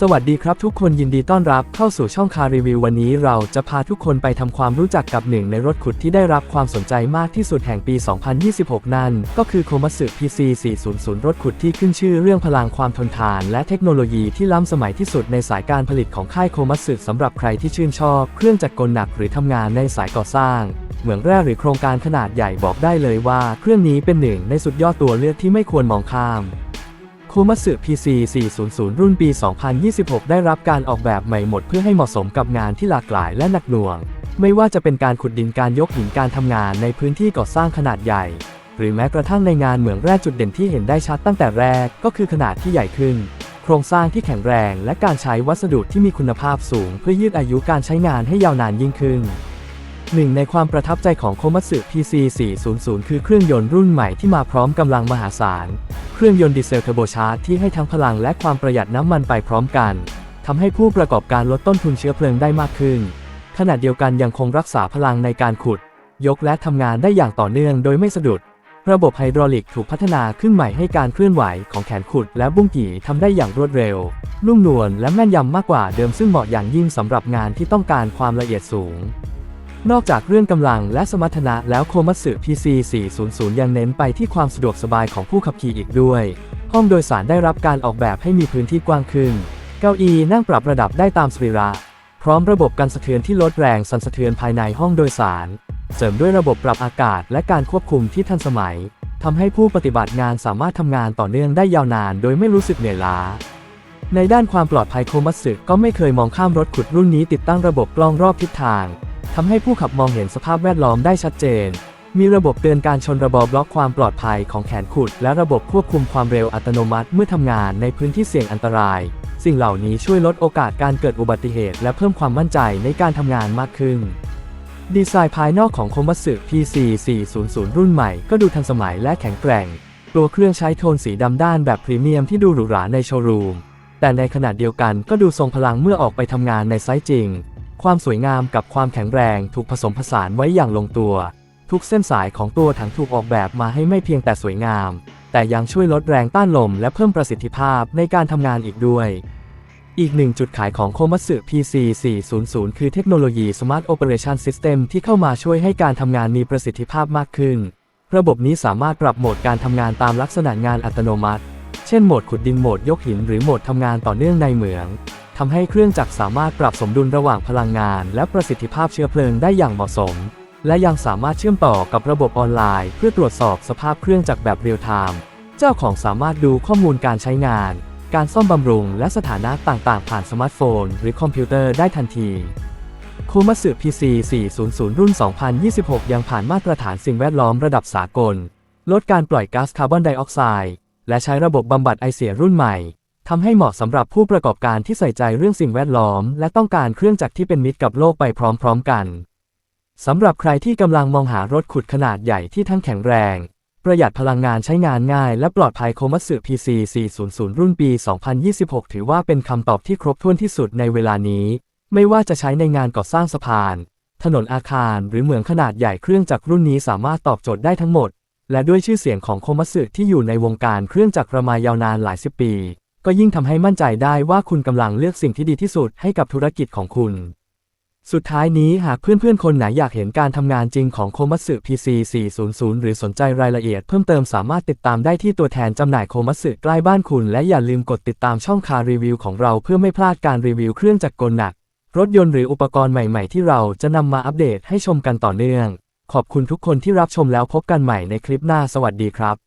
สวัสดีครับทุกคนยินดีต้อนรับเข้าสู่ช่องคารีวิววันนี้เราจะพาทุกคนไปทำความรู้จักกับหนึ่งในรถขุดที่ได้รับความสนใจมากที่สุดแห่งปี 2026 นั่น ก็คือโคมัสึ PC 400 รถขุดที่ขึ้นชื่อเรื่องพลังความทนทาน และเทคโนโลยีที่ล้ำสมัยที่สุดในสายการผลิตของค่ายโคมัสึสำหรับใครที่ชื่นชอบเครื่องจักรกลหนักหรือทำงานในสายก่อสร้างเหมืองแร่หรือโครงการขนาดใหญ่บอกได้เลยว่า เครื่องนี้เป็นหนึ่งในสุดยอดตัวเลือกที่ไม่ควรมองข้าม คมัสึ PC 400 รุ่นปี 2026 ได้รับการออกแบบใหม่หมดเพื่อให้เหมาะสมกับงานที่หลากหลายและหนักหน่วง ไม่ว่าจะเป็นการขุดดินการยกหินการทำงานในพื้นที่ก่อสร้างขนาดใหญ่ หรือแม้กระทั่งในงานเหมืองแร่จุดเด่นที่เห็นได้ชัดตั้งแต่แรกก็คือขนาดที่ใหญ่ขึ้น โครงสร้างที่แข็งแรง และการใช้วัสดุที่มีคุณภาพสูง เพื่อยืดอายุการใช้งานให้ยาวนานยิ่งขึ้น หนึ่งในความประทับใจของโคมัสึ PC 400 คือเครื่องยนต์รุ่นใหม่ที่มาพร้อมกำลังมหาศาล เครื่องยนต์ดีเซลเทอร์โบชาร์จที่ให้ทั้งพลังและความประหยัดน้ำมันไปพร้อมกัน ทำให้ผู้ประกอบการลดต้นทุนเชื้อเพลิงได้มากขึ้น ขณะเดียวกันยังคงรักษาพลังในการขุด ยกและทำงานได้อย่างต่อเนื่องโดยไม่สะดุด ระบบไฮดรอลิกถูกพัฒนาขึ้นใหม่ให้การเคลื่อนไหวของแขนขุดและบุ้งกี่ทำได้อย่างรวดเร็ว นุ่มนวลและแม่นยำมากกว่าเดิมซึ่งเหมาะอย่างยิ่งสำหรับงานที่ต้องการความละเอียดสูง นอกจากเรื่องกำลังและสมรรถนะแล้วโคมัตสึ PC 400 ยังเน้นไปที่ความสะดวกสบายของผู้ขับขี่อีกด้วย ห้องโดยสารได้รับการออกแบบให้มีพื้นที่กว้างขึ้น เก้าอี้นั่งปรับระดับได้ตามสรีระ พร้อมระบบกันสะเทือนที่ลดแรงสั่นสะเทือนภายในห้องโดยสาร เสริมด้วยระบบปรับอากาศและการควบคุมที่ทันสมัยทำให้ผู้ปฏิบัติงานสามารถทำงานต่อเนื่องได้ยาวนานโดยไม่รู้สึกเหนื่อยล้าในด้านความปลอดภัยโคมัตสึก็ไม่เคยมองข้ามรถขุดรุ่นนี้ติดตั้งระบบกล้องรอบทิศทาง ทำให้ผู้ขับมองเห็นสภาพแวดล้อมได้ชัดเจน มีระบบเตือนการชนระบอบล็อกความปลอดภัยของแขนขุด และระบบควบคุมความเร็วอัตโนมัติเมื่อทำงานในพื้นที่เสี่ยงอันตราย สิ่งเหล่านี้ช่วยลดโอกาสการเกิดอุบัติเหตุ และเพิ่มความมั่นใจในการทำงานมากขึ้น ดีไซน์ภายนอกของคมัตสึ PC 400 รุ่นใหม่ก็ดูทันสมัยและแข็งแกร่ง ตัวเครื่องใช้โทนสีดำด้านแบบพรีเมียมที่ดูหรูหราในโชว์รูม แต่ในขณะเดียวกันก็ดูทรงพลังเมื่อออกไปทำงานในไซต์จริง ความสวยงามกับความแข็งแรงถูกผสมผสานไว้อย่างลงตัว ทุกเส้นสายของตัวถังถูกออกแบบมาให้ไม่เพียงแต่สวยงาม แต่ยังช่วยลดแรงต้านลมและเพิ่มประสิทธิภาพในการทำงานอีกด้วย อีกหนึ่งจุดขายของโคมัตสึ PC 400 คือเทคโนโลยี Smart Operation System ที่เข้ามาช่วยให้การทำงานมีประสิทธิภาพมากขึ้น ระบบนี้สามารถปรับโหมดการทำงานตามลักษณะงานอัตโนมัติ เช่นโหมดขุดดินโหมดยกหินหรือโหมดทำงานต่อเนื่องในเหมือง ทำให้เครื่องจักรสามารถปรับสมดุลระหว่างพลังงาน และประสิทธิภาพเชื้อเพลิงได้อย่างเหมาะสม และยังสามารถเชื่อมต่อกับระบบออนไลน์ เพื่อตรวจสอบสภาพเครื่องจักรแบบเรียลไทม์เจ้าของสามารถดูข้อมูลการใช้งาน การซ่อมบำรุง และสถานะต่างๆ ผ่านสมาร์ทโฟน หรือคอมพิวเตอร์ได้ทันทีโคมัสึ PC 400 รุ่น 2026 ยังผ่านมาตรฐานสิ่งแวดล้อมระดับสากล ลดการปล่อยก๊าซคาร์บอนไดออกไซด์ และใช้ระบบบำบัดไอเสียรุ่นใหม่ ทำให้เหมาะสำหรับผู้ประกอบการที่ใส่ใจเรื่องสิ่งแวดล้อม และต้องการเครื่องจักรที่เป็นมิตรกับโลกไปพร้อมๆกันสำหรับใครที่กำลังมองหารถขุดขนาดใหญ่ที่ทั้งแข็งแรง ประหยัดพลังงานใช้งานง่ายและปลอดภัยโคมัสึ PC 400 รุ่นปี 2026 ถือว่าเป็นคำตอบที่ครบถ้วนที่สุดในเวลานี้ ไม่ว่าจะใช้ในงานก่อสร้างสะพาน ถนนอาคารหรือเหมืองขนาดใหญ่เครื่องจักรรุ่นนี้สามารถตอบโจทย์ได้ทั้งหมด และด้วยชื่อเสียงของโคมัสึที่อยู่ในวงการเครื่องจักรมายาวนานหลายสิบปี ก็ยิ่งทำให้มั่นใจได้ว่าคุณกำลังเลือกสิ่งที่ดีที่สุดให้กับธุรกิจของคุณ สุดท้ายนี้หากเพื่อนๆ คนไหนอยากเห็นการทำงานจริงของโคมัสึ PC 400 หรือสนใจรายละเอียดเพิ่มเติมสามารถติดตามได้ที่ตัวแทนจำหน่ายโคมัสึใกล้บ้านคุณ และอย่าลืมกดติดตามช่องคารีวิวของเราเพื่อไม่พลาดการรีวิวเครื่องจักรกลหนัก รถยนต์หรืออุปกรณ์ใหม่ๆ ที่เราจะนำมาอัปเดตให้ชมกันต่อเนื่อง ขอบคุณทุกคนที่รับชมแล้วพบกันใหม่ในคลิปหน้าสวัสดีครับ